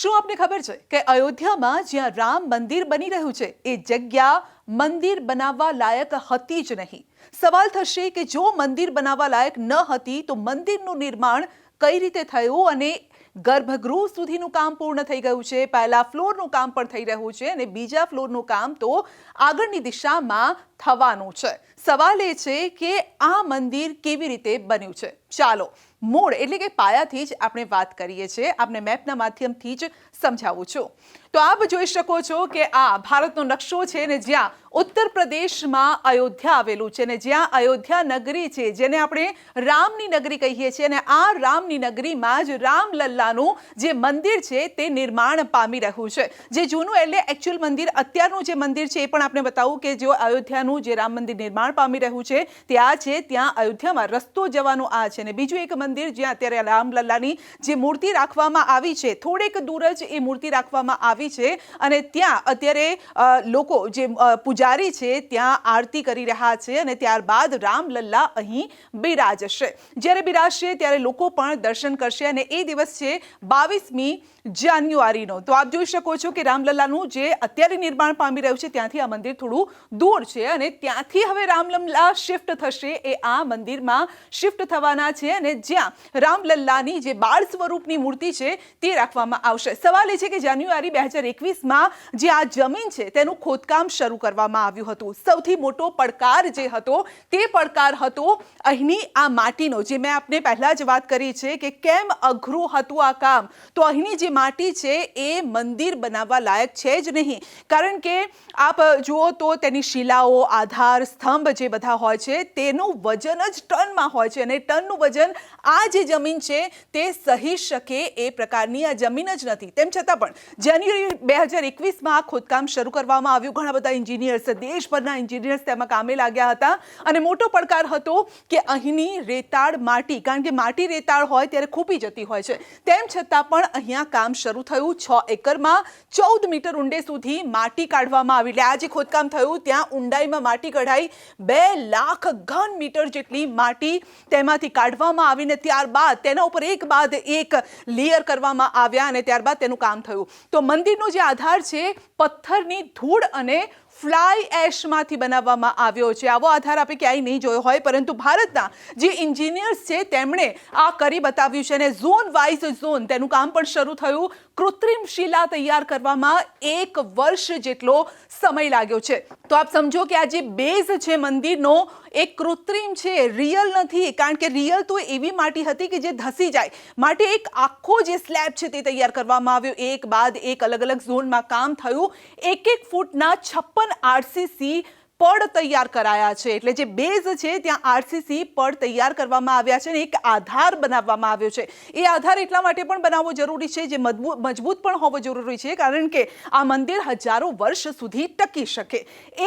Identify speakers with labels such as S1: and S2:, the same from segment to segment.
S1: શું આપને ખબર છે કે અયોધ્યામાં જ્યાં રામ મંદિર બની રહ્યું છે, એ જગ્યા મંદિર બનાવવા લાયક હતી જ નહીં. સવાલ થશે કે જો મંદિર બનાવવા લાયક ન હતી, તો મંદિરનું નિર્માણ કઈ રીતે થયું અને ગર્ભગૃહ સુધીનું કામ પૂર્ણ થઈ ગયું છે, પહેલા ફ્લોરનું કામ પણ થઈ રહ્યું છે અને બીજા ફ્લોરનું કામ તો આગળની દિશામાં થવાનું છે. સવાલ એ છે કે આ મંદિર કેવી રીતે બન્યું છે? ચાલો, મૂળ એટલે કે પાયાથી જ આપણે વાત કરીએ છીએ. આપણે મેપના માધ્યમથી જ સમજાવું છું. તો આપ જોઈ શકો છો કે આ ભારતનો નકશો છે ને જ્યાં ઉત્તર પ્રદેશમાં અયોધ્યા આવેલું છે ને જ્યાં અયોધ્યા નગરી છે, જેને આપણે રામની નગરી કહીએ છીએ અને આ રામની નગરીમાં જ રામલલ્લાનું જે મંદિર છે તે નિર્માણ પામી રહ્યું છે. જે જૂનું એટલે એકચ્યુઅલ મંદિર, અત્યારનું જે મંદિર છે એ પણ આપણે બતાવું કે જો અયોધ્યાનું જે રામ મંદિર નિર્માણ પામી રહ્યું છે તે આ છે, ત્યાં અયોધ્યામાં રસ્તો જવાનો આ છે. અને બીજું એક મંદિર જ્યાં અત્યારે રામલલ્લાની જે મૂર્તિ રાખવામાં આવી છે, થોડેક દૂર જ એ મૂર્તિ રાખવામાં આવી છે. અને ત્યાં અત્યારે લોકો જે પૂજારી છે, ત્યાં આરતી કરી રહ્યા છે અને ત્યારબાદ રામલલ્લા અહીં બિરાજશે. જ્યારે બિરાજશે, ત્યારે લોકો પણ દર્શન કરશે અને એ દિવસ છે બાવીસમી જાન્યુઆરીનો. તો આપ જોઈ શકો છો કે રામલલ્લાનું જે અત્યારે નિર્માણ પામી રહ્યું છે, ત્યાંથી આ મંદિર થોડું દૂર છે ત્યાંથી હવે રામલલ્લા શિફ્ટ થશે એ આ મંદિરમાં શિફ્ટ થવાના છે અને જ્યાં રામલલ્લાની જે બાળ સ્વરૂપની મૂર્તિ છે તે રાખવામાં આવશે. સવાલ એ છે કે જાન્યુઆરી બે હજાર એકવીસમાં જે આ જમીન છે તેનું ખોદકામ શરૂ કરવામાં આવ્યું હતું. સૌથી મોટો પડકાર જે હતો તે પડકાર હતો અહીંની આ માટીનો. જે મેં આપને પહેલા જ વાત કરી છે કે કેમ અઘરું હતું આ કામ? તો અહીંની જે માટી છે એ મંદિર બનાવવા લાયક છે જ નહીં. કારણ કે આપ જુઓ તો તેની શિલાઓ આધાર સ્તંભ જે બધા હોય છે, તેનું વજન જ ટનમાં હોય છે અને ટનનું વજન આ જે જમીન છે, તે સહી શકે એ પ્રકારની આ જમીન જ નથી. તેમ છતાં પણ જાન્યુઆરી બે હજાર એકવીસમાં ખોદકામ શરૂ કરવામાં આવ્યું. ઘણા બધા એન્જિનિયર્સ દેશભરના એન્જિનિયર્સ તેમાં કામે લાગ્યા હતા. અને મોટો પડકાર હતો કે અહીંની રેતાળ માટી, કારણ કે માટી રેતાળ હોય ત્યારે ખૂપી જતી હોય છે. તેમ છતાં પણ અહીંયા કામ શરૂ થયું છ એકરમાં. ચૌદ મીટર ઊંડે સુધી માટી કાઢવામાં આવી. એટલે આ જે ખોદકામ થયું, ત્યાં ઊંડાઈમાં માટી કઢાઈ બે લાખ ઘન મીટર જેટલી માટી તેમાંથી કાઢવામાં આવીને ત્યારબાદ તેના ઉપર એક બાદ એક લેયર કરવામાં આવ્યા અને ત્યારબાદ તેનું કામ થયું. તો મંદિરનો જે આધાર છે, પથ્થરની ધૂળ અને ફ્લાય એશમાંથી બનાવવામાં આવ્યો છે. આવો આધાર આપે ક્યાંય નહીં જોયો હોય, પરંતુ ભારતના જે ઇન્જિનિયર્સ છે, તેમણે આ કરી બતાવ્યું છે અને ઝોન વાઇઝ ઝોન તેનું કામ પણ શરૂ થયું. કૃત્રિમ શિલા તૈયાર કરવામાં એક વર્ષ જેટલો સમય લાગ્યો છે. તો આપ સમજો કે આ જે બેઝ છે મંદિરનો, એ કૃત્રિમ છે, રિયલ નથી, કારણ કે રિયલ તો એવી માટી હતી કે જે ધસી જાય. માટે એક આખો જે સ્લેબ છે તે તૈયાર કરવામાં આવ્યો. એક બાદ એક અલગ અલગ ઝોનમાં કામ થયું. એક એક ફૂટના છપ્પન આરસીસી પડ તૈયાર કરાયા છે. એટલે જે બેઝ છે, ત્યાં આરસીસી પડ તૈયાર કરવામાં આવ્યા છે અને એક આધાર બનાવવામાં આવ્યો છે. એ આધાર એટલા માટે પણ બનાવવો જરૂરી છે, જે મજબૂત મજબૂત પણ હોવો જરૂરી છે, કારણ કે આ મંદિર હજારો વર્ષ સુધી ટકી શકે.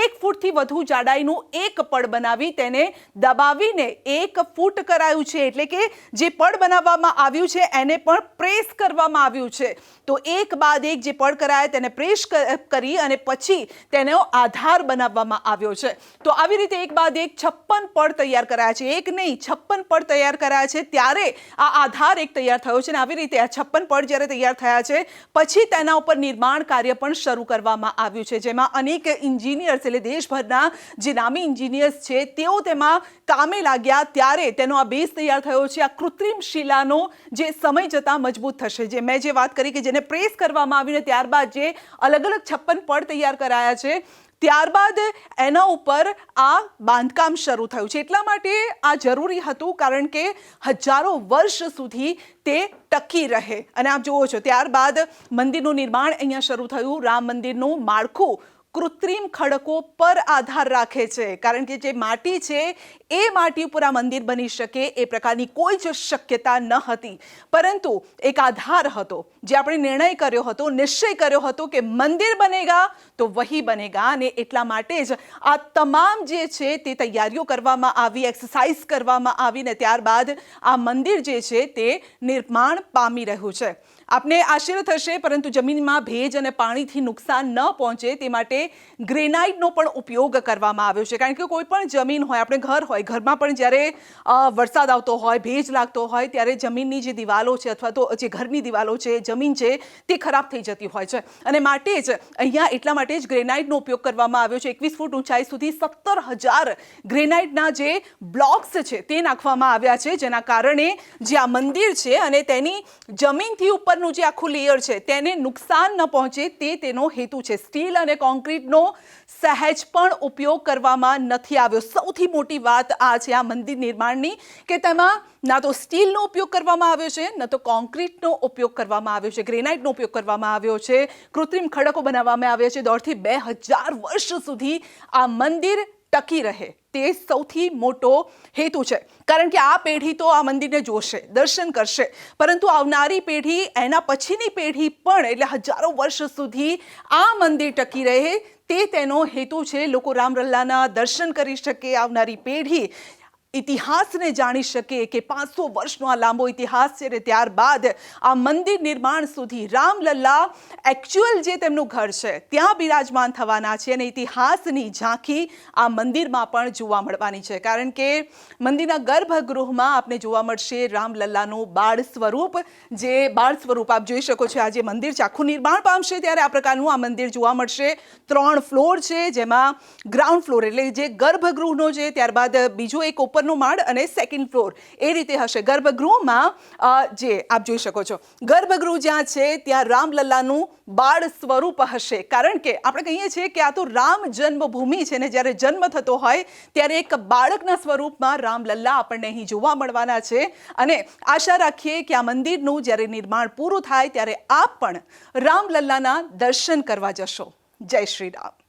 S1: એક ફૂટથી વધુ જાડાઈનું એક પડ બનાવી તેને દબાવીને એક ફૂટ કરાયું છે. એટલે કે જે પડ બનાવવામાં આવ્યું છે, એને પણ પ્રેસ કરવામાં આવ્યું છે. તો એક બાદ એક જે પડ કરાયા, તેને પ્રેસ કરી અને પછી તેનો આધાર બનાવવામાં આવ્યો છે. તો આવી રીતે એક બાદ એક છપ્પન પડ તૈયાર કરાયા છે. એક નહીં, છપ્પન પડ તૈયાર કરાયા છે. ત્યારે આ આધાર એક તૈયાર થયો છે અને આવી રીતે આ છપ્પન પડ જ્યારે તૈયાર થયા છે, પછી તેના ઉપર નિર્માણ કાર્ય પણ શરૂ કરવામાં આવ્યું છે. જેમાં અનેક એન્જિનિયર્સ એટલે દેશભરના જે નામી ઇન્જિનિયર્સ છે, તેઓ તેમાં કામે લાગ્યા. ત્યારે તેનો આ બેઝ તૈયાર થયો છે. આ કૃત્રિમ શિલાનો જે સમય જતાં મજબૂત થશે. જે મેં જે વાત કરી કે જેને પ્રેસ કરવામાં આવીને ત્યારબાદ જે અલગ અલગ છપ્પન પડ તૈયાર કરાયા છે ત્યારબાદ એના ઉપર આ બાંધકામ શરૂ થયું છે. એટલા માટે આ જરૂરી હતું કારણ કે હજારો વર્ષ સુધી તે ટકી રહે. અને આપ જુઓ છો, ત્યારબાદ મંદિરનું નિર્માણ અહીંયા શરૂ થયું. રામ મંદિરનું માળખું કૃત્રિમ ખડકો પર આધાર રાખે છે. કારણ કે જે માટી છે, એ માટી ઉપર આ મંદિર બની શકે એ પ્રકારની કોઈ જ શક્યતા ન હતી. પરંતુ એક આધાર હતો. જે આપણે નિર્ણય કર્યો હતો, નિશ્ચય કર્યો હતો કે મંદિર બનેગા તો વહી બનેગા અને એટલા માટે જ આ તમામ જે છે તે તૈયારીઓ કરવામાં આવી એક્સરસાઇઝ કરવામાં આવી ને ત્યારબાદ આ મંદિર જે છે તે નિર્માણ પામી રહ્યું છે. આપને આશ્ચર્ય થશે, પરંતુ જમીનમાં ભેજ અને પાણીથી નુકસાન ન પહોંચે તે માટે ગ્રેનાઇટનો પણ ઉપયોગ કરવામાં આવ્યો છે. કારણ કે કોઈ પણ જમીન હોય, આપણે ઘર હોય, ઘરમાં પણ જ્યારે વરસાદ આવતો હોય, ભેજ લાગતો હોય, ત્યારે જમીનની જે દિવાલો છે અથવા તો જે ઘરની દિવાલો છે, જમીન છે તે ખરાબ થઈ જતી હોય છે. અને માટે જ અહીંયા એટલા માટે જ ગ્રેનાઇટનો ઉપયોગ કરવામાં આવ્યો છે. એકવીસ ફૂટ ઊંચાઈ સુધી સત્તર હજાર ગ્રેનાઇટના જે બ્લોક્સ છે તે નાખવામાં આવ્યા છે, જેના કારણે જે આ મંદિર છે અને તેની જમીનથી ઉપરનું જે આખું લેયર છે, તેને નુકસાન ન પહોંચે તે તેનો હેતુ છે. સ્ટીલ અને કોન્ક્રીટનો સહેજ પણ ઉપયોગ કરવામાં નથી આવ્યો. સૌથી મોટી વાત આ છે આ મંદિર નિર્માણની કે તેમાં ના તો સ્ટીલનો ઉપયોગ કરવામાં આવ્યો છે, ન તો કોન્ક્રીટનો ઉપયોગ કરવામાં આવ્યો છે, ગ્રેનાઇટનો ઉપયોગ કરવામાં આવ્યો છે, કૃત્રિમ ખડકો બનાવવામાં આવ્યા છે. દોઢથી બે હજાર વર્ષ સુધી આ મંદિર ટકી રહે. તે સૌથી મોટો હેતુ છે. કારણ કે આ પેઢી તો આ મંદિરને જોશે, દર્શન કરશે. પરંતુ આવનારી પેઢી, એના પછીની પેઢી પણ એટલે હજારો વર્ષ સુધી આ મંદિર ટકી રહે, તે તેનો હેતુ છે. લોકો રામલલ્લાના દર્શન કરી શકે. આવનારી પેઢી ઇતિહાસને જાણી શકે કે પાંચસો વર્ષનો આ લાંબો ઇતિહાસ છે અને ત્યારબાદ આ મંદિર નિર્માણ સુધી રામલલ્લા એકચ્યુઅલ જે તેમનું ઘર છે, ત્યાં બિરાજમાન થવાના છે અને ઇતિહાસની ઝાંખી આ મંદિરમાં પણ જોવા મળવાની છે. કારણ કે મંદિરના ગર્ભગૃહમાં આપને જોવા મળશે રામલલ્લાનું બાળ સ્વરૂપ. જે બાળ સ્વરૂપ આપ જોઈ શકો છો, આ જે મંદિર આખું નિર્માણ પામશે ત્યારે આ પ્રકારનું આ મંદિર જોવા મળશે. ત્રણ ફ્લોર છે, જેમાં ગ્રાઉન્ડ ફ્લોર એટલે જે ગર્ભગૃહનો છે, ત્યારબાદ બીજો એક ઉપરનો માળ અને સેકન્ડ ફ્લોર એ રીતે હશે. ગર્ભગૃહમાં જે આપ જોઈ શકો છો. ગર્ભગૃહ જ્યાં છે, ત્યાં રામલલ્લાનું બાળ સ્વરૂપ હશે. કારણ કે આપણે કહીએ છીએ કે આ તો રામ જન્મભૂમિ છે ને જ્યારે જન્મ થતો હોય, ત્યારે એક બાળકના સ્વરૂપમાં રામલલ્લા આપણને અહીં જોવા મળવાના છે. અને આશા રાખીએ કે આ મંદિરનું જ્યારે નિર્માણ પૂરું થાય, ત્યારે આપ પણ રામલલ્લાના દર્શન કરવા જશો. જય શ્રી રામ.